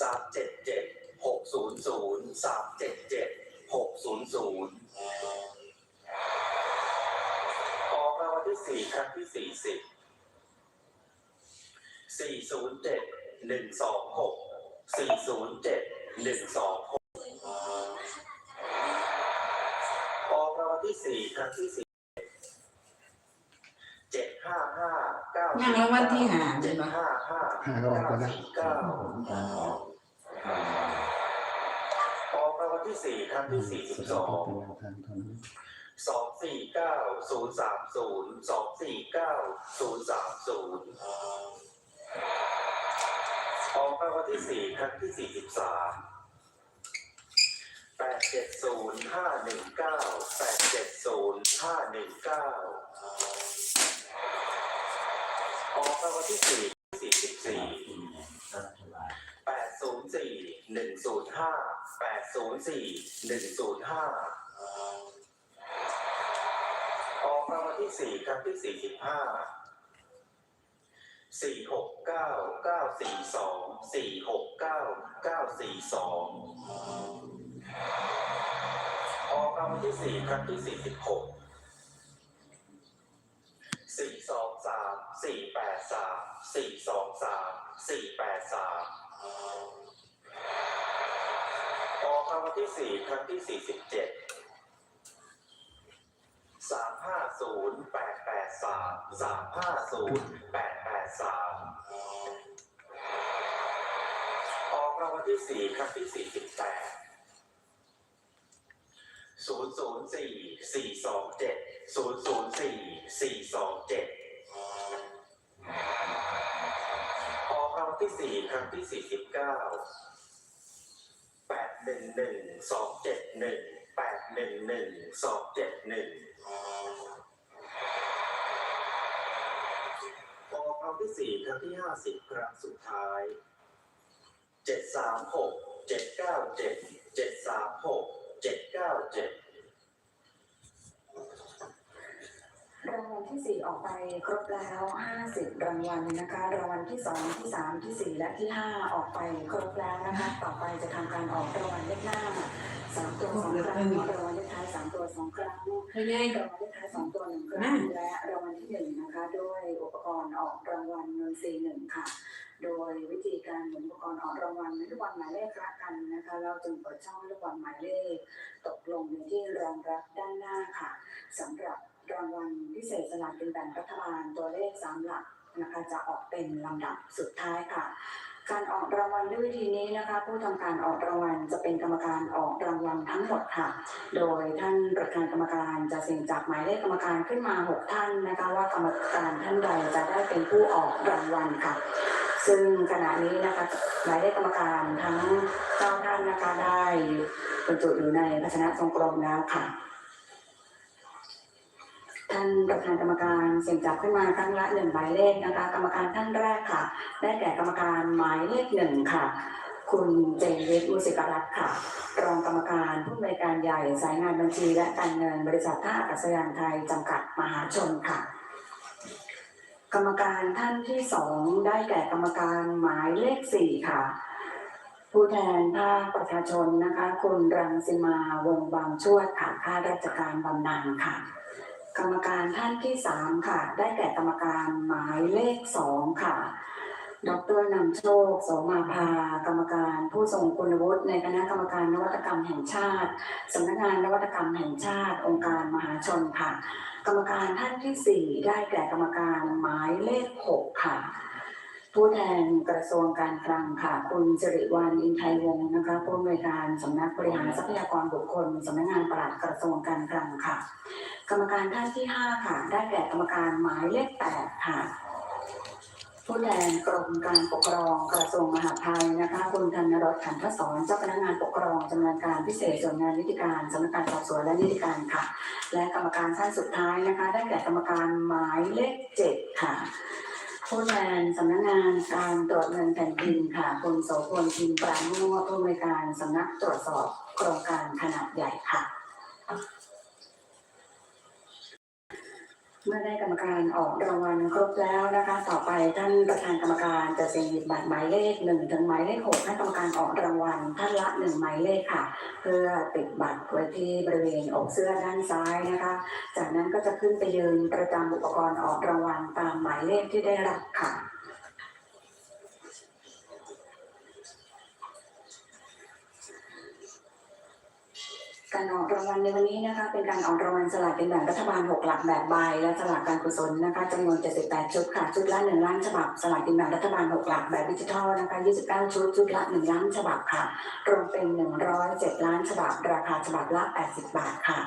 สามเจ็ดเจ็ดหกศูนย์ศูนย์สามเจ็ดเจ็ดหกศูนย์ศูนย์ออกรางวัลที่สี่ครั้งที่สี่สิบสี่ศูนย์เจ็ดหนึ่งสองหกสี่ศูนย์เจ็ดหนึ่งสองหกออกรางวัลที่สี่ครั้งที่สี่เจ็ดห้าห้าเก้ายังรางวัลที่ห้าเจ็ดห้าห้าห้าก็ออกไปนะสี่เก้า ออกรางวัลที่สี่ครั้งที่สี่สิบสองสองสี่เก้าศูนย์สามศูนย์สองสี่เก้าศูนย์สามศูนย์ออกรางวัลที่สี่ครั้งที่สี่สิบสามแปดเจ็ดศูนย์ห้าหนึ่งเก้าแปดเจ็ดศูนย์ห้าหนึ่งเก้าออกรางวัลที่สี่สี่สิบสี่ ศูนย์สี่หนึ่งศูนย์ห้าแปดศูนย์สี่หนึ่งศูนย์ห้าออกรางวัลที่สี่ครั้งที่สี่สิบห้าสี่หกเก้าเก้าสี่สองสี่หกเก้าเก้าสี่สองออกรางวัลที่สี่ครั้งที่สี่สิบหกสี่สองสามสี่แปดสามสี่สองสามสี่แปดสาม ออกรางวัลที่สี่ครั้งที่สี่สิบเจ็ดสามห้าศูนย์แปดแปดสามสามห้าศูนย์แปดแปดสามออกรางวัลที่สี่ครั้งที่สี่สิบแปดศูนย์ศูนย์สี่สี่สองเจ็ด สี่ครั้งที่สี่สิบเก้าแปดหนึ่งหนึ่งสองเจ็ดหนึ่งแปดหนึ่งหนึ่งสองเจ็ดหนึ่งออกครั้งที่สี่ครั้งที่ห้าสิบครั้งสุดท้ายเจ็ดสามหกเจ็ดเก้าเจ็ดเจ็ดสามหกเจ็ดเก้าเจ็ด รางวัล ที่สี่ออกไปครบแล้วห้าสิบรางวัลนะคะ รางวัลที่สองที่สามที่สี่และที่ห้าออกไปครบแล้วนะคะ ต่อไปจะทำการออกรางวัลเลขหน้าสามตัวสองครั้งรางวัลเลขท้ายสามตัวสองครั้งรางวัลเลขท้ายสองตัวหนึ่งครั้งและรางวัลที่หนึ่งนะคะด้วยอุปกรณ์ออกรางวัลเงินซีหนึ่งค่ะ โดยวิธีการหมุนอุปกรณ์ออกรางวัลในลูกบอลหมายเลขรักกันนะคะ เราจึงเปิดช่องลูกบอลหมายเลข ตกลงในที่รองรับด้านหน้าค่ะสำหรับ รางวัลพิเศษสลากกินแบ่งรัฐบาลตัวเลขสามหลักนะคะจะออกเป็นลำดับสุดท้ายค่ะ การออกรางวัลด้วยวิธีนี้นะคะ ผู้ทำการออกรางวัลจะเป็นกรรมการออกรางวัลทั้งหมดค่ะ โดยท่านประธานกรรมการจะเสี่ยงจากหมายเลขกรรมการขึ้นมา 6 ท่านนะคะว่ากรรมการท่านใดจะได้เป็นผู้ออกรางวัลค่ะ ซึ่งขณะนี้นะคะหมายเลขกรรมการทั้งเก้าท่านนะคะได้บรรจุอยู่ในภาชนะทรงกลมแล้วค่ะ ท่านประธานกรรมการเสี่ยงจับขึ้นมาครั้งละหนึ่งหมายเลขนะคะ กรรมการท่านแรกค่ะ ได้แก่กรรมการหมายเลขหนึ่งค่ะ คุณเจนวิทย์มุสิกรัตน์ค่ะ รองกรรมการผู้อำนวยการใหญ่สายงานบัญชีและการเงินบริษัทท่าอากาศยานไทยจำกัดมหาชนค่ะ กรรมการท่านที่สองได้แก่กรรมการหมายเลขสี่ค่ะผู้แทนภาคประชาชนนะคะ คุณรังสิมาวงบางชวดค่ะข้าราชการบำนาญค่ะ กรรมการท่านที่สามค่ะ ได้แก่กรรมการหมายเลขสองค่ะ ดรนำโชคโสมาภา กรรมการผู้ทรงคุณวุฒิในคณะกรรมการนวัตกรรมแห่งชาติสำนักงานนวัตกรรมแห่งชาติ องค์การมหาชนค่ะ กรรมการท่านที่สี่ได้แก่กรรมการหมายเลขหกค่ะ ผู้แทนกระทรวงการคลังค่ะ คุณสิริวัลอินไทยวงศ์นะคะผู้อำนวยการสำนักบริหารทรัพยากรบุคคลสำนักงานปลัดกระทรวงการคลังค่ะ กรรมการท่านที่ห้าค่ะ ได้แก่กรรมการหมายเลขแปดค่ะ ผู้แทนกรมการปกครองกระทรวงมหาดไทยนะคะคุณธนรสขันทศรเจ้าพนักงานปกครองจำนินการพิเศษส่วนงานนิติการสำนักงานสอบสวนและนิติการค่ะ และกรรมการท่านสุดท้ายนะคะ ได้แก่กรรมการหมายเลขเจ็ดค่ะ ผู้แทนสำนักงานการตรวจเงินแผ่นดินค่ะคุณโสพลพิมปราโมทผู้อำนวยการสำนักตรวจสอบโครงการขนาดใหญ่ค่ะ เมื่อได้กรรมการออกรางวัลครบแล้วนะคะ ต่อไปท่านประธานกรรมการจะเซ็นหยิบบัตรหมายเลขหนึ่งถึงหมายเลขหกให้กรรมการออกรางวัลท่านละหนึ่งหมายเลขค่ะ เพื่อติดบัตรไว้ที่บริเวณอกเสื้อด้านซ้ายนะคะ จากนั้นก็จะขึ้นไปยืนประจำอุปกรณ์ออกรางวัลตามหมายเลขที่ได้รับค่ะ การออกรางวัลในวันนี้นะคะ เป็นการออกรางวัลสลากกินแบ่งรัฐบาล 6 หลักแบบใบ และสลากการกุศลนะคะจำนวน 78 ชุดค่ะ ชุดละ1ล้านฉบับ สลากกินแบ่งรัฐบาล 6 หลักแบบดิจิทัลนะคะ 29 ชุด ชุดละ 1 ล้านฉบับค่ะ รวมเป็น 107 ล้านฉบับ ราคาฉบับละ 80 บาทค่ะ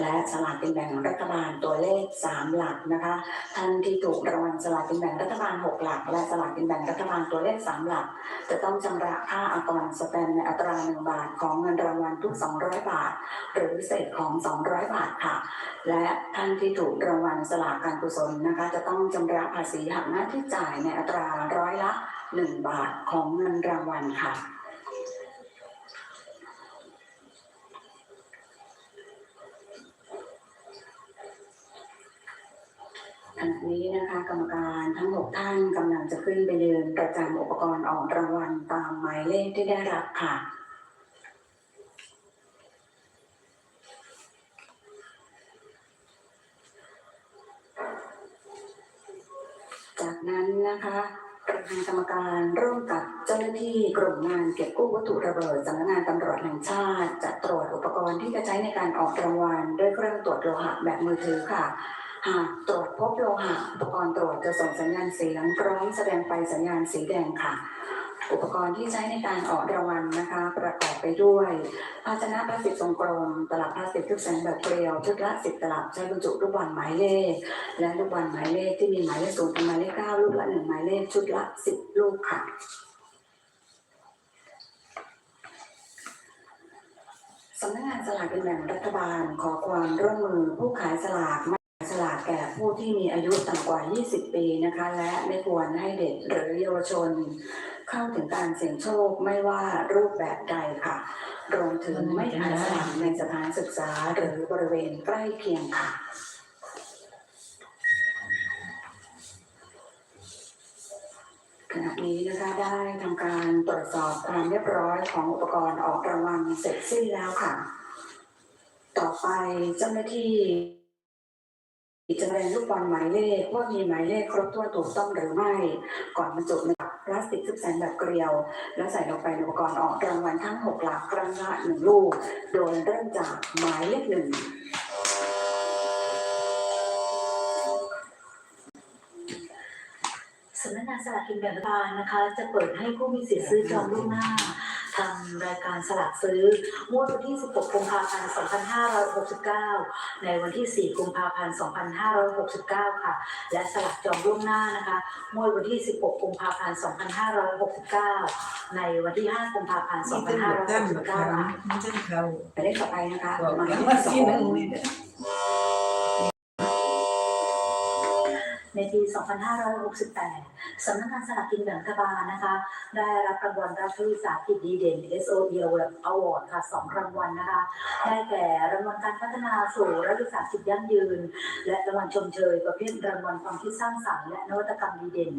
และสลากกินแบ่งรัฐบาลตัวเลข 3 หลักนะคะ ท่านที่ถูกรางวัลสลากกินแบ่งรัฐบาล 6 หลัก และสลากกินแบ่งรัฐบาลตัวเลข 3 หลัก จะต้องชำระค่าอากรสแตนในอัตรา 1 บาท ของเงินรางวัลทุก 200 บาทหรือเศษของ 200 บาทค่ะ และท่านที่ถูกรางวัลสลากการกุศลนะคะ จะต้องชำระภาษีหักหน้าที่จ่ายในอัตราร้อยละ 1 บาทของเงินรางวัลค่ะขณะนี้นะคะกรรมการทั้งหกท่านกำลังจะขึ้นไปยืนประจำอุปกรณ์ออกรางวัลตามหมายเลขที่ได้รับค่ะ นั้นนะคะประธานกรรมการร่วมกับเจ้าหน้าที่กลุ่มงานเก็บกู้วัตถุระเบิดสำนักงานตำรวจแห่งชาติ จะตรวจอุปกรณ์ที่จะใช้ในการออกรางวัลด้วยเครื่องตรวจโลหะแบบมือถือค่ะ หากตรวจพบโลหะอุปกรณ์ตรวจจะส่งสัญญาณเสียงพร้อมแสดงไฟสัญญาณสีแดงค่ะ อุปกรณ์ที่ใช้ในการออกรางวัลนะคะ ประกอบไปด้วยภาชนะพลาสติกทรงกลม ตลับพลาสติกทุกแสงแบบเกลียวชุดละสิบตลับใช้บรรจุลูกบอลหมายเลข และลูกบอลหมายเลขที่มีหมายเลขศูนย์ถึงหมายเลขเก้าลูกละหนึ่งหมายเลขชุดละสิบลูกค่ะสำนักงานสลากกินแบ่งรัฐบาลขอความร่วมมือผู้ขายสลาก ไม่ขายสลากแก่ผู้ที่มีอายุต่ำกว่า 20 ปีนะคะ และไม่ควรให้เด็กหรือเยาวชน เข้าถึงการเสี่ยงโชคไม่ว่ารูปแบบใดค่ะ รวมถึงไม่ขายสลากในสถานศึกษาหรือบริเวณใกล้เคียงค่ะ ขณะนี้นะคะได้ทำการตรวจสอบความเรียบร้อยของอุปกรณ์ออกรางวัลเสร็จสิ้นแล้วค่ะ ต่อไปเจ้าหน้าที่ จะแสดงลูกบอลหมายเลขว่ามีหมายเลขครบถ้วนถูกต้องหรือไม่ ก่อนบรรจุในพลาสติกทึบแสงแบบเกลียว และใส่ลงไปในอุปกรณ์ออกรางวัลทั้ง 6 หลักครั้งละหนึ่งลูก โดยเริ่มจากหมายเลขหนึ่งสำนักงานสลากกินแบ่งรัฐบาลนะคะ จะเปิดให้ผู้มีสิทธิ์ซื้อจองล่วงหน้า ทำรายการสลากซื้องวดวันที่ 16 กุมภาพันธ์ 2569 ในวันที่ 4 กุมภาพันธ์ 2569 ค่ะ และสลากจองล่วงหน้านะคะงวดวันที่ 16 กุมภาพันธ์ 2569 ในวันที่ 5 กุมภาพันธ์ 2569ค่ะไม่ใช่เขายเลขต่อไปนะคะหมายเลขสอที่หนึ่ง ง นี่แหละ ในปี 2568 สำนักงานสลากกินแบ่งรัฐบาลนะคะ ได้รับรางวัลรัฐวิสาหกิจดีเด่น SOE Award ค่ะ2รางวัลนะคะ ได้แก่รางวัลการพัฒนาสู่รัฐวิสาหกิจยั่งยืน และรางวัลชมเชยประเภทรางวัลความคิดสร้างสรรค์และนวัตกรรมดีเด่น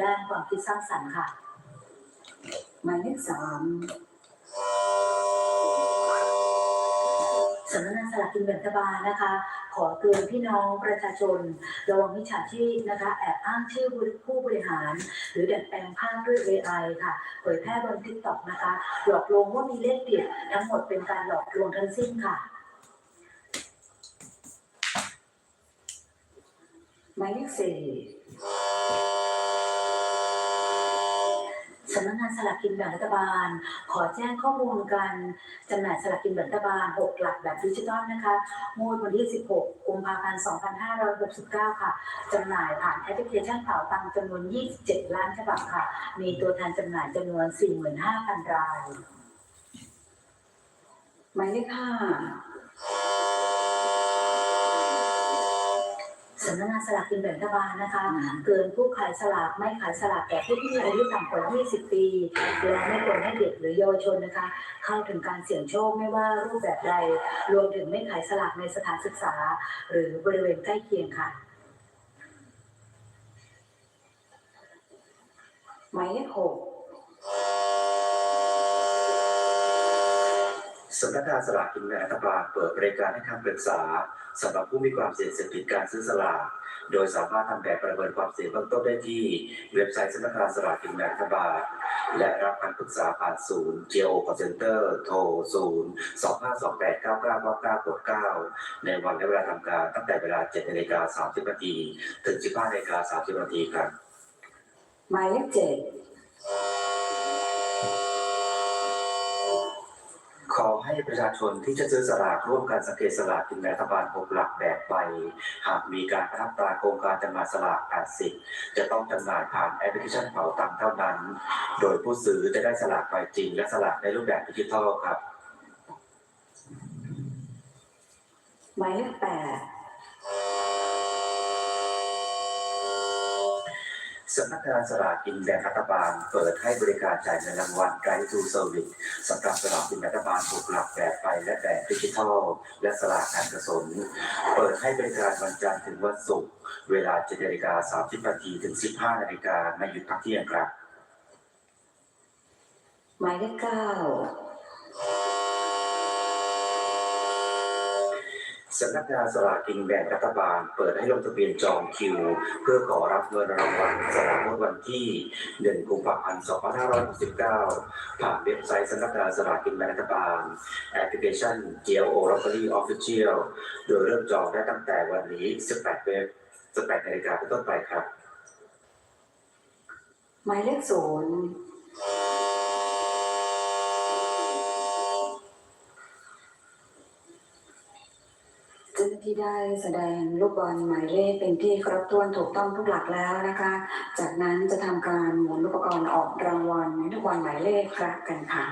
ด้านความคิดสร้างสรรค์ค่ะ หมายเลขสามสำนักงานสลากกินแบ่งรัฐบาลนะคะ ขอเตือนพี่น้องประชาชน ระวังมิจฉาชีพนะคะ แอบอ้างชื่อผู้บริหาร หรือดัดแปลงภาพด้วย AI ค่ะเผยแพร่บนทิกตอกนะคะ หลอกลวงว่ามีเลขเด็ดทั้งหมดเป็นการหลอกลวงทั้งสิ้นค่ะหมายเลขสี่ สำนักงานสลากกินแบ่งรัฐบาล ขอแจ้งข้อมูลการจำหน่ายสลากกินแบ่งรัฐบาล 6 หลักแบบดิจิตอลนะคะงวดวันที่ 16 กุมภาพันธ์ 2569 ค่ะจำหน่ายผ่านแอปพลิเคชันเป๋าตังค์จำนวน 27 ล้านฉบับค่ะ มีตัวแทนจำหน่ายจำนวน 45,000 รายหมายเลขห้า สำนักงานสลากกินแบ่งรัฐบาลนะคะ เกินผู้ขายสลากไม่ขายสลากแก่ผู้ที่มีอายุต่ำกว่า 20 ปีและไม่ควรให้เด็กหรือเยาวชนนะคะ เข้าถึงการเสี่ยงโชคไม่ว่ารูปแบบใด รวมถึงไม่ขายสลากในสถานศึกษา หรือบริเวณใกล้เคียงค่ะ หมายเลขหกสำนักงานสลากกินแบ่งรัฐบาลเปิดบริการให้คำปรึกษา สำหรับผู้มีความเสี่ยงเสี่ยงผิดการซื้อสลากโดยสามารถทำแบบประเมินความเสี่ยงเบื้องต้นได้ที่เว็บไซต์สำนักงานสลากกินแบ่งรัฐบาลและรับการปรึกษาผ่านศูนย์ GEO Call Center โทร 0 2 5 2 8 9 9 9 9กด9ในวันและเวลาทำการตั้งแต่เวลา7นาฬิกา30นาทีถึง 15นาฬิกา30นาทีครับหมายเลขเจ็ด ขอให้ประชาชนที่จะซื้อสลากร่วมการสังเกตสลากกินแบ่งรัฐบาล6หลักแบบใบหากมีการรับตราโครงการจำหน่ายสลาก80จะต้องจำหน่ายผ่านแอปพลิเคชันเป๋าตังเท่านั้น โดยผู้ซื้อจะได้สลากใบจริง และสลากในรูปแบบดิจิทัลครับ หมายเลขแปด สำนักงานสลากกินแบ่งรัฐบาล เปิดให้บริการจ่ายเงินรางวัลไกด์ทูเซอร์วิสสำหรับสลากกินแบ่งรัฐบาล6หลักแบบใบและแบบดิจิทัล และสลากการกุศลเปิดให้บริการวันจันทร์ถึงวันศุกร์เวลา7นาฬิกา30นาทีถึง 15นาฬิกาไม่หยุดพักเที่ยงครับหมายเลขเก้า สำนักงานสลากกินแบ่งรัฐบาล เปิดให้ลงทะเบียนจองคิว เพื่อขอรับเงินรางวัลสลากงวดวันที่1กุมภาพันธ์2569 ผ่านเว็บไซต์สำนักงานสลากกินแบ่งรัฐบาล แอปพลิเคชัน GLO Lottery Official โดยเริ่มจองได้ตั้งแต่วันนี้ 18 เว็บ 18นาฬิกาเป็นต้นไปครับ หมายเลขศูนย์เจ้าหน้า ที่ได้แสดงลูกบอลหมายเลขเป็นที่ครบถ้วนถูกต้องทุกหลักแล้วนะคะ จากนั้นจะทำการหมุนอุปกรณ์ออกรางวัลในลูกบอลหมายเลขครับกันค่ะ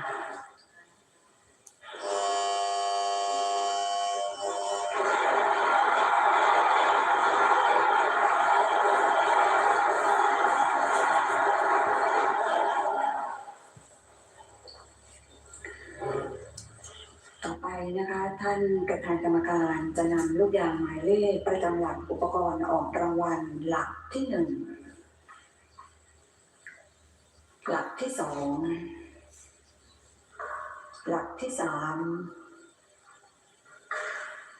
ท่านประธานกรรมการจะนำลูกยางหมายเลขประจำหลักอุปกรณ์ออกรางวัลหลักที่หนึ่งหลักที่สองหลักที่สาม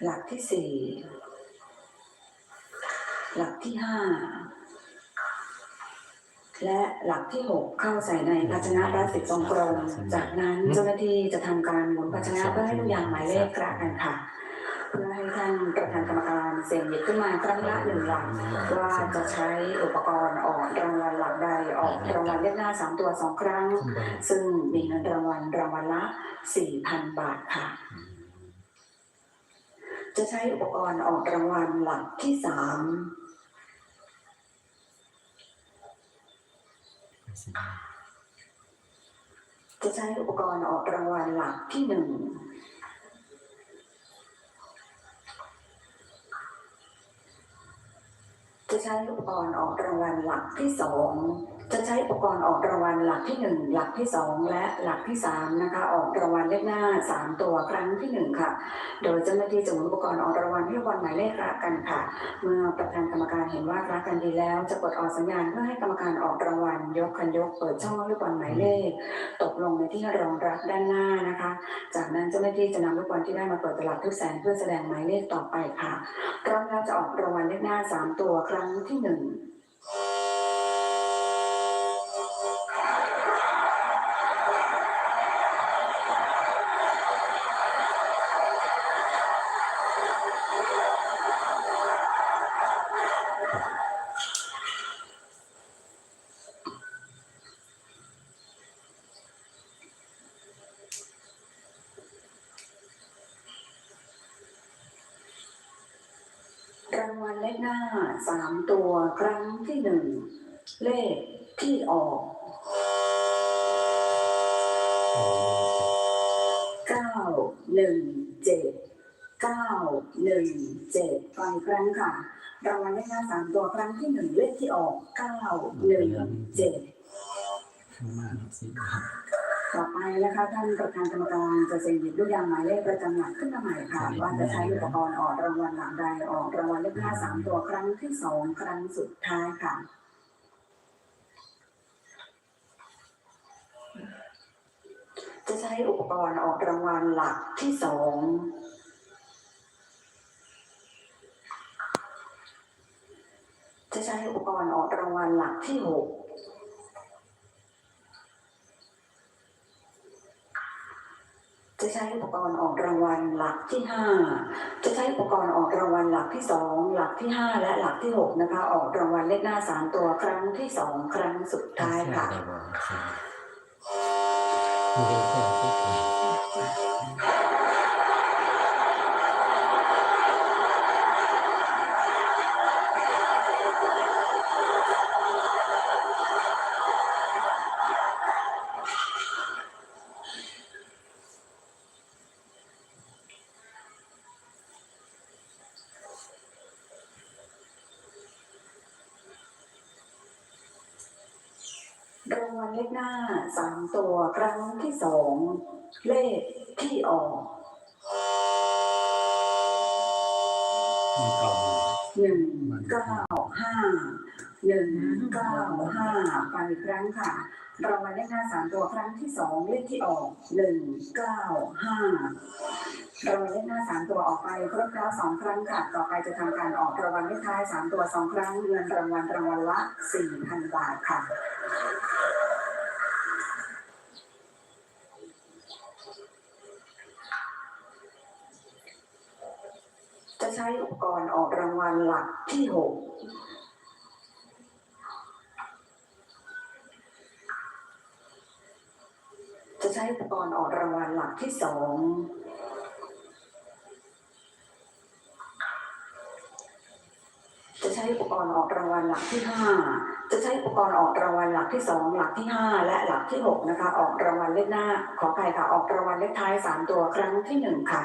หลักที่สี่หลักที่ห้า และหลักที่หกเข้าใส่ในภาชนะพลาสติกทรงกลมจากนั้นเจ้าหน้าที่จะทำการหมุนภาชนะเพื่อให้ลูกยางหมายเลขกระกันค่ะ เพื่อให้ท่านประธานกรรมการเสี่ยงหยิบขึ้นมาครั้งละหนึ่งหลักว่าจะใช้อุปกรณ์ออกรางวัลหลักใดออกรางวัลเลขหน้าสามตัวสองครั้ง ซึ่งมีเงินรางวัลรางวัลละสี่พันบาทค่ะจะใช้อุปกรณ์ออกรางวัลหลักที่ สามจะใช้อุปกรณ์ออกรางวัลหลักที่หนึ่งจะใช้อุปกรณ์ออกรางวัลหลักที่สอง จะใช้อุปกรณ์ออกรางวัลหลักที่ 1 หลักที่ 2 และหลักที่3นะคะออกรางวัลเลขหน้า 3 ตัวครั้งที่ 1 ค่ะ โดยเจ้าหน้าที่จะมุนอุปกรณ์ออกรางวัลให้รางวัลหมายเลขละกันค่ะ เมื่อประธานกรรมการเห็นว่ารักกันดีแล้ว จะกดออกสัญญาณเพื่อให้กรรมการออกรางวัลยกคันยกเปิดช่องลูกบอลหมายเลข ตกลงในที่รองรับด้านหน้านะคะ จากนั้นเจ้าหน้าที่จะนำลูกบอลที่ได้มาเปิดตลับทุกแสนเพื่อแสดงหมายเลขต่อไปค่ะพร้อมแล้วจะออกรางวัลเลขหน้า 3 ตัวครั้งที่ 1 สามตัวครั้งที่หนึ่ง เลขที่ออกเก้าหนึ่งเจ็ดเก้าหนึ่งเจ็ดฟังอีกครั้งค่ะรางวัลเลขหน้าสามตัวครั้งที่หนึ่งเลขที่ออกเก้าหนึ่งเจ็ด ต่อไปนะคะท่านประธานกรรมการจะเซ็นหยิบลูกยางหมายเลขประจำหลักขึ้นมาใหม่ค่ะว่าจะใช้อุปกรณ์ออกรางวัลหลังใดออกรางวัลเลขหน้าสามตัวครั้งที่สองครั้งสุดท้ายค่ะจะใช้อุปกรณ์ออกรางวัลหลักที่สองจะใช้อุปกรณ์ออกรางวัลหลักที่หก จะใช้อุปกรณ์ออกรางวัลหลักที่ห้าจะใช้อุปกรณ์ออกรางวัลหลักที่สองหลักที่ห้าและหลักที่หกนะคะ ออกรางวัลเลขหน้าสามตัวครั้งที่สองครั้งสุดท้ายค่ะ รางวัลเลขหน้าสามตัวครั้งที่สองเลขที่ออกหนึ่งเก้าห้าหนึ่งเก้าห้าฟังอีกครั้งค่ะรางวัลเลขหน้าสามตัวครั้งที่สองเลขที่ออกหนึ่งเก้าห้ารางวัลเลขหน้าสามตัวออกไปครบแล้วสองครั้งค่ะต่อไปจะทำการออกรางวัลเลขท้ายสามตัวสองครั้งเงินรางวัลรางวัลละสี่พันบาทค่ะ ช้อุปกรณ์ออกรางวัลหลักที่หกจะใช้อุปกรณ์ออกรางวัลหลักที่สองจะใช้อุปกรณ์ออกรางวัลหลักที่ห้าจะใช้อุปกรณ์ออกรางวัลหลักที่สองหลักที่ห้าและหลักที่หกนะคะ ออกรางวัลเลขหน้า ขอไก่ค่ะ ออกรางวัลเลขท้ายสามตัวครั้งที่หนึ่งค่ะ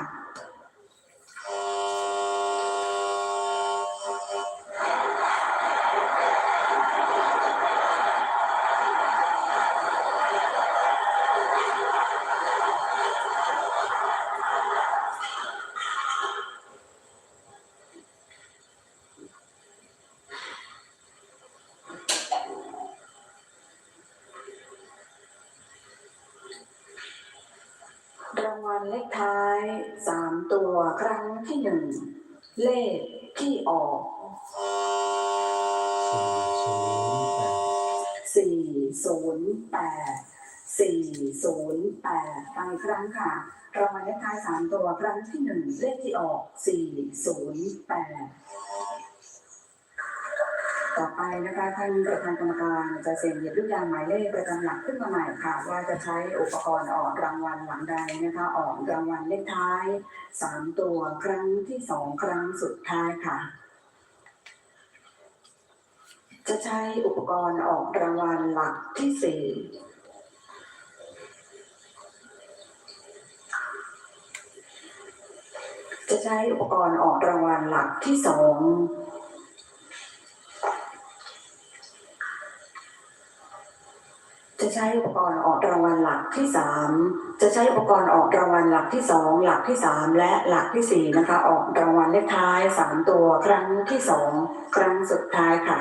ที่หนึ่งเลขที่ออกสี่ศูนย์แปดต่อไปนะคะท่านประธานกรรมการจะเซ็นหยิบลูกยางหมายเลขประจำหลักขึ้นมาใหม่ค่ะ ว่าจะใช้อุปกรณ์ออกรางวัลหลังใดนะคะออกรางวัลเลขท้ายสามตัวครั้งที่สองครั้งสุดท้ายค่ะ จะใช้อุปกรณ์ออกรางวัลหลักที่สี่ จะใช้อุปกรณ์ออกรางวัลหลักที่สองจะใช้อุปกรณ์ออกรางวัลหลักที่สามจะใช้อุปกรณ์ออกรางวัลหลักที่สองหลักที่สามและหลักที่สี่นะคะ ออกรางวัลเลขท้ายสามตัวครั้งที่สองครั้งสุดท้ายค่ะ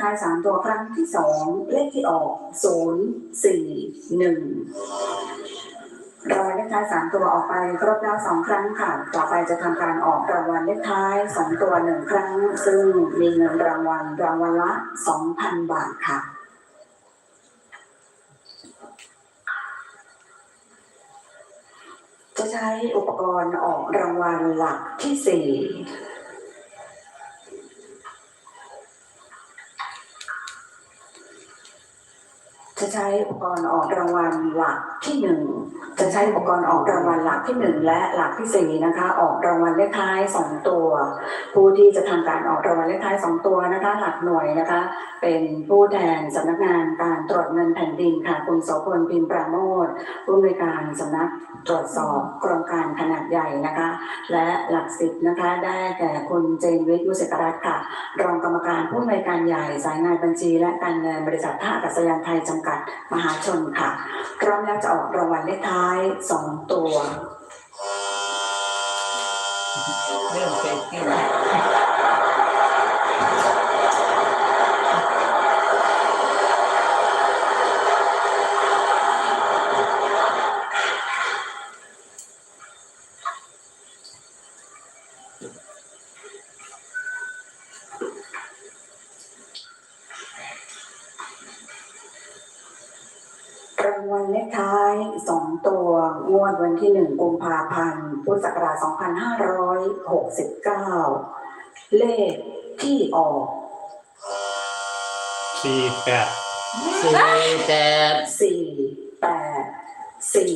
ท้ายสามตัวครั้งที่สองเลขที่ออกศูนย์สี่หนึ่งรางวัลเลขท้ายสามตัวออกไปครบแล้วสองครั้งค่ะ ต่อไปจะทำการออกรางวัลเลขท้ายสองตัวหนึ่งครั้ง ซึ่งมีเงินรางวัลรางวัลละสองพันบาทค่ะจะใช้อุปกรณ์ออกรางวัลหลักที่สี่ ใช้ใช้อุปกรณ์ออกรางวัลหลักที่หนึ่งจะใช้อุปกรณ์ออกรางวัลหลักที่หนึ่งและหลักที่สี่นะคะ ออกรางวัลเลขท้ายสองตัว ผู้ที่จะทำการออกรางวัลเลขท้ายสองตัวนะคะ หลักหน่วยนะคะ เป็นผู้แทนสำนักงานการตรวจเงินแผ่นดินค่ะคุณโสพลพิมพ์ปราโมทผู้อำนวยการสำนักตรวจสอบโครงการขนาดใหญ่นะคะ และหลักสิบนะคะได้แก่คุณเจนวิทย์มุสิกรัตน์ค่ะ รองกรรมการผู้อำนวยการใหญ่สายงานบัญชี และการเงินบริษัทท่าอากาศยานไทยจำกัดมหาชนค่ะ พร้อมแล้วจะออกรางวัลเลขท้ายสองตัว เริ่มเสร็ ที่หนึ่งกุมภาพันธ์ พุทธศักราช 2569 เลขที่ออก สี่แปดสี่แปดสี่แปดสี่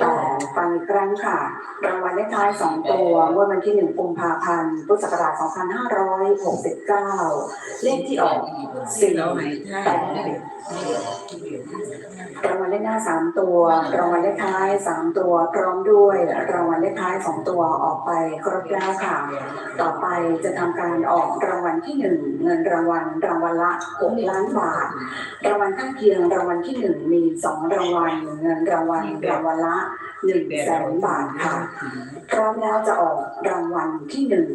แปดฟังอีกครั้งค่ะ รางวัลเลขท้ายสองตัวงวดวันที่หนึ่งกุมภาพันธ์พุทธศักราช2569เลขที่ออกสี่เราให้ท่านรางวัลเลขหน้าสามตัวรางวัลเลขท้ายสามตัวพร้อมด้วยรางวัลเลขท้ายสองตัวออกไปครบแล้วค่ะ ต่อไปจะทำการออกรางวัลที่หนึ่งเงินรางวัลรางวัลละหกล้านบาท รางวัลข้างเคียงรางวัลที่หนึ่งมีสองรางวัลเงินรางวัลรางวัลละหนึ่งแสนบาทค่ะพร้อมแล้วจะออกรางวัลที่หนึ่ง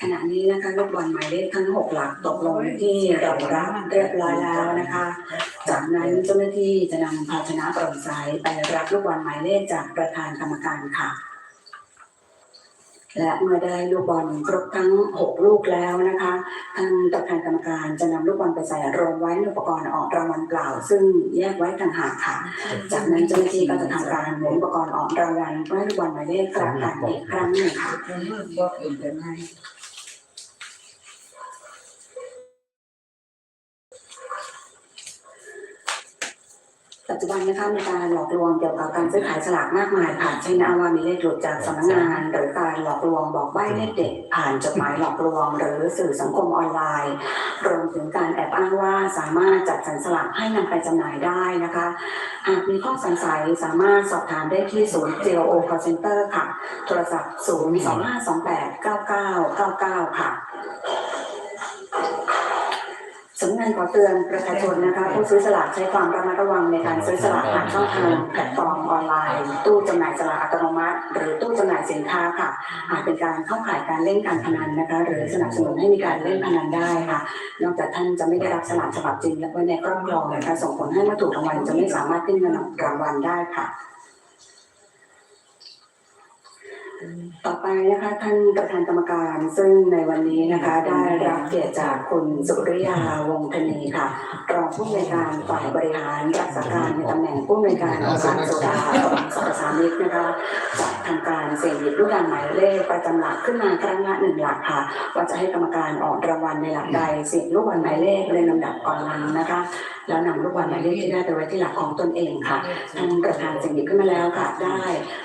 ขณะนี้นะคะลูกบอลหมายเลขทั้งหกหลักตกลงที่เรารับเรียบร้อยแล้วนะคะ จากนั้นเจ้าหน้าที่จะนำภาชนะโปร่งใสไปรับลูกบอลหมายเลขจากประธานกรรมการค่ะ และเมื่อได้ลูกบอลครบทั้ง 6 ลูกแล้วนะคะทางประธานกรรมการจะนำลูกบอลไปใส่รวมไว้ในอุปกรณ์ออกรางวัลเปล่า ซึ่งแยกไว้ต่างหากค่ะ จากนั้นเจ้าหน้าที่ก็จะทำการหมุนอุปกรณ์ออกรางวัลเพื่อให้ลูกบอลหมายเลขกลับกันอีกครั้งหนึ่งค่ะ ปัจจุบันนะคะมีการหลอกลวงเกี่ยวกับการซื้อขายสลากมากมายผ่านเช่นอ้างว่ามีเลขหลุดจากสำนักงานหรือการหลอกลวงบอกใบ้เลขเด็ดผ่านจดหมายหลอกลวง หรือสื่อสังคมออนไลน์ รวมถึงการแอบอ้างว่าสามารถจัดสรรสลากให้นำไปจำหน่ายได้นะคะหากมีข้อสงสัยสามารถสอบถามได้ที่ศูนย์ JO Call Center ค่ะ โทรศัพท์ 0 2 5 2 8 9 9 9 9 ค่ะ สำนักงานขอเตือนประชาชนนะคะผู้ซื้อสลากใช้ความระมัดระวังในการซื้อสลากผ่านช่องทางแพลตฟอร์มออนไลน์ตู้จำหน่ายสลากอัตโนมัติ หรือตู้จำหน่ายสินค้าค่ะ อาจเป็นการเข้าข่ายการเล่นการพนันนะคะ หรือสนับสนุนให้มีการเล่นพนันได้ค่ะ นอกจากท่านจะไม่ได้รับสลากฉบับจริงและไว้ในครอบครองนะคะส่งผลให้เมื่อถูกรางวัลจะไม่สามารถขึ้นเงินรางวัลได้ค่ะ ต่อไปนะคะท่านประธานกรรมการซึ่งในวันนี้นะคะได้รับเกียรติจากคุณสุริยาวงศ์คณีค่ะรองผู้อำนวยการฝ่ายบริหารรักษาการในตำแหน่งผู้อำนวยการองค์การโสดาของสรสามิตนะคะจะทำการเสี่ยงหยิบลูกบอลหมายเลขประจำหลักขึ้นมาครั้งละหนึ่งหลักค่ะ ว่าจะให้กรรมการออกรางวัลในหลักใดเสี่ยงลูกบอลหมายเลขในลำดับก่อนหลังนะคะแล้วนำลูกบอลหมายเลขที่ได้ไปไว้ที่หลักของตนเองค่ะท่านประธานเสิ่งหยิบขึ้นมาแล้วค่ะ ได้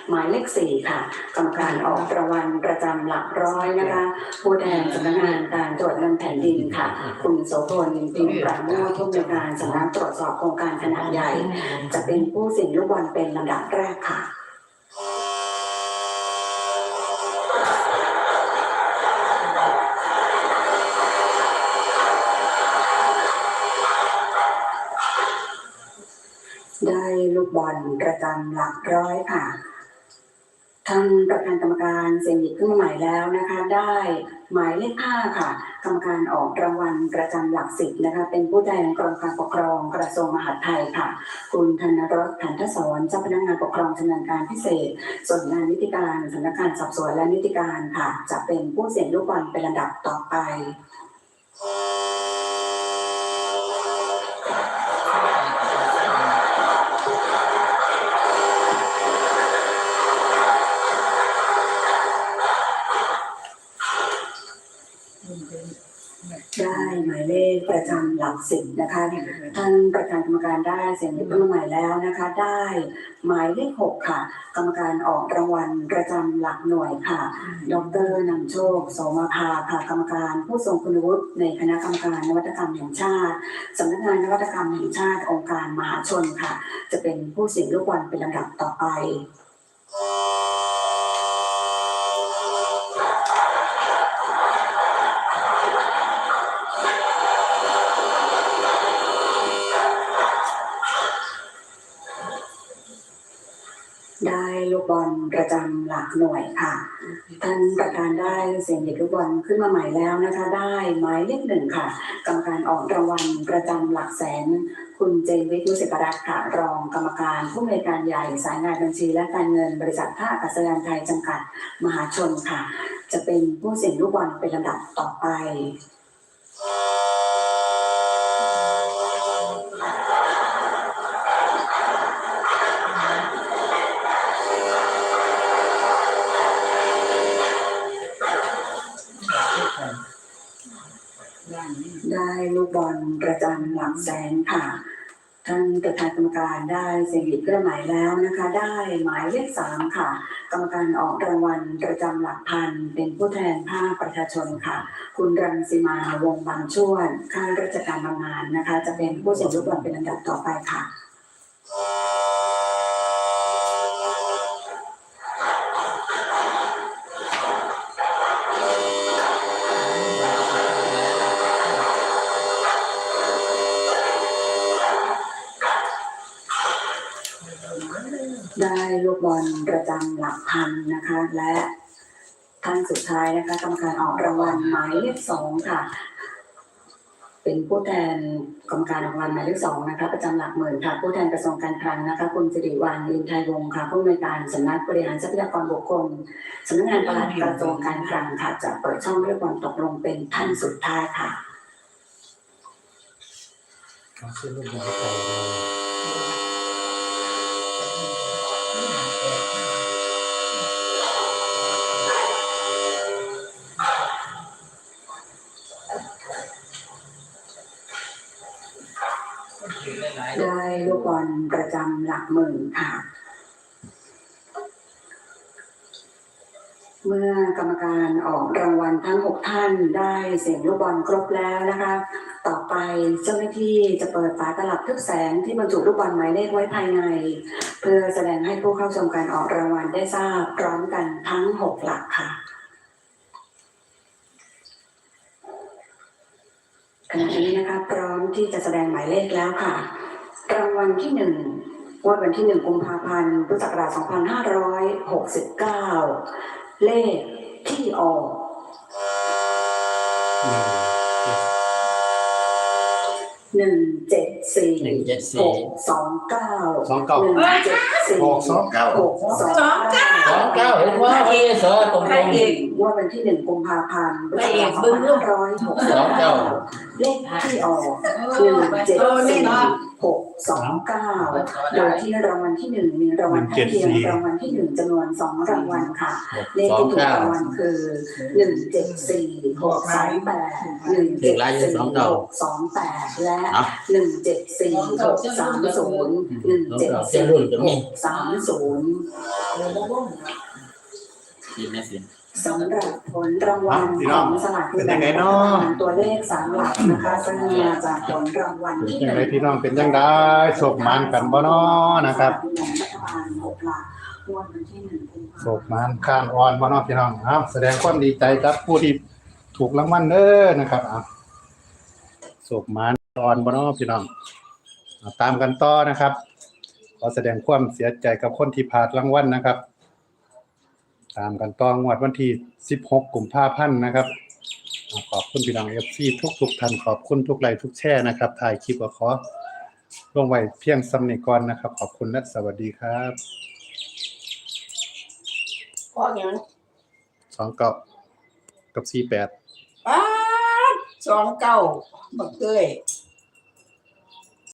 หมายเลขสี่ค่ะ กรรมการออกรางวัลประจำหลักร้อยนะคะผู้แทนสำนักงานการตรวจเงินแผ่นดินค่ะ คุณโสพลพิมพ์ปราโมทผู้อำนวยการสำนักตรวจสอบโครงการขนาดใหญ่ จะเป็นผู้เสิ่งลูกบอลเป็นลำดับแรกค่ะได้ลูกบอลประจำหลักร้อยค่ะ ท่านประธานกรรมการเซ็นหยิบขึ้นมาใหม่แล้วนะคะ ได้หมายเลขห้าค่ะ กรรมการออกรางวัลประจำหลักสิบนะคะ เป็นผู้แทนกรมการปกครองกระทรวงมหาดไทยค่ะ คุณธนรสขันทศรเจ้าพนักงานปกครองชำนาญการพิเศษ ส่วนงานนิติการสำนักงานสอบสวนและนิติการค่ะ จะเป็นผู้เสียงลูกบอลเป็นลำดับต่อไป ลักสิบนะคะท่านประธานกรรมการได้เสียงยกมือใหม่แล้วนะคะ ได้หมายเลขหกค่ะ กรรมการออกรางวัลประจำหลักหน่วยค่ะ ดรนำโชคโสมาภาค่ะกรรมการผู้ทรงคุณวุฒิในคณะกรรมการนวัตกรรมแห่งชาติสำนักงานนวัตกรรมแห่งชาติองค์การมหาชนค่ะ จะเป็นผู้เสียงลูกบอลเป็นลำดับต่อไป กบอลประจำหลักหน่วยค่ะ ท่านประธานได้เสียงเด็กลูกบอลขึ้นมาใหม่แล้วนะคะ ได้หมายเลขหนึ่งค่ะ กรรมการออกรางวัลประจำหลักแสน คุณเจนวิทย์มุสิกรัตน์ค่ะ รองกรรมการผู้อำนวยการใหญ่สายงานบัญชี และการเงินบริษัทท่าอากาศยานไทยจำกัดมหาชนค่ะ จะเป็นผู้เสี่ยงลูกบอลเป็นลำดับต่อไปได้ บอลประจำหลักแสนค่ะ ท่านประธานกรรมการได้เสียงหยิบเครื่องหมายแล้วนะคะ ได้หมายเลขสามค่ะ กรรมการออกรางวัลประจำหลักพัน เป็นผู้แทนภาคประชาชนค่ะ คุณรังสีมาวงบางช่วนข้าราชการบำนาญนะคะ จะเป็นผู้เสียงลูกบอลเป็นอันดับต่อไปค่ะ ลูกบอลประจำหลักพันนะคะ และท่านสุดท้ายนะคะกรรมการออกรางวัลหมายเลขสองค่ะ เป็นผู้แทนกรรมการออกรางวัลหมายเลขสองนะคะ ประจำหลักหมื่นค่ะ ผู้แทนกระทรวงการคลังนะคะ คุณสิริวัลลินไทยวงศ์ค่ะ ผู้อำนวยการสำนักบริหารทรัพยากรบุคคลสำนักงานปลัดกระทรวงการคลังค่ะจะเปิดช่องเรียกบอลตกลงเป็นท่านสุดท้ายค่ะเขาชื่อลูกบอลไท บอลประจำหลักหมื่นค่ะ เมื่อกรรมการออกรางวัลทั้งหกท่านได้เสียงลูกบอลครบแล้วนะคะ ต่อไปเจ้าหน้าที่จะเปิดฝาตลับทึบแสงที่บรรจุลูกบอลหมายเลขไว้ภายใน เพื่อแสดงให้ผู้เข้าชมการออกรางวัลได้ทราบพร้อมกันทั้งหกหลักค่ะขณะนี้นะคะพร้อมที่จะแสดงหมายเลขแล้วค่ะ รางวัลที่หนึ่งงวดวันที่หนึ่งกุมภาพันธ์พุทธศักราช2569 เลขที่ออกหนึ่งเจ็ดหนึ่งเจ็ดสี่หนึ่งเจ็ดสี่หกสองเก้าสองเก้าหนึ่งเจ็ดสี่หกสองเก้าหกสองเก้าสองเก้าเห็นว่าเอสอตรงเลตรงขงวดวันที่หนึ่งกุมภาพันธ์พุทธศักราช2569สองเก้าเลขที่ออกหนึ่งเจ็ดสี่หก สองเก้าโดยที่รางวัลที่หนึ่งมีรางวัลข้างเคียงรางวัลที่หนึ่งจำนวนสองรางวัลค่ะ เลขสองที่ถูกเก้ารางวัลคือหนึ่งเจ็ดสี่หกสองแปดหนึ่งเจ็ดสี่หกสองแปดและหนึ่งเจ็ดสี่หกสามศูนย์หนึ่งเจ็ดสี่หกสามศูนย์ยินแม่ สินสำหรับผลรางวัลของสลากกินแบ่งรัฐบาลตัวเลขสามหลักนะคะซึ่งมาจากผลรางวัลเป็นที่ยังหไงนึ่งพี่น้องเป็นยังไงโศกมันกันบ่น้อนะครับรัฐบาลหกหลักงวดวันที่หนึ่งกุมภาโศพันธ์กมันข้างอ่อนบ่น้อพี่น้องอ้าวแสดงความดีใจกับผู้ที่ถูกรางวัลเด้อนะครับอ้าวโศกมันอ่อนบ่น้อพี่น้องเอาตามกันต่อนะครับ ขอแสดงความเสียใจกับคนที่พลาดรางวัลนะครับ ตามกันต่องวดวันที่ 16 กุมภาพันธ์นะครับอ่าขอบคุณพี่น้อง FC ทุกทุกๆท่านขอบคุณทุกไลค์ทุกแชร์นะครับถ่ายคลิปก็ขอลงไว้เพียงสำนิกรนะครับ ขอบคุณและสวัสดีครับเพราะอย่างสองเก้ากับสี่แปดป้าดสองเก้าบักเกย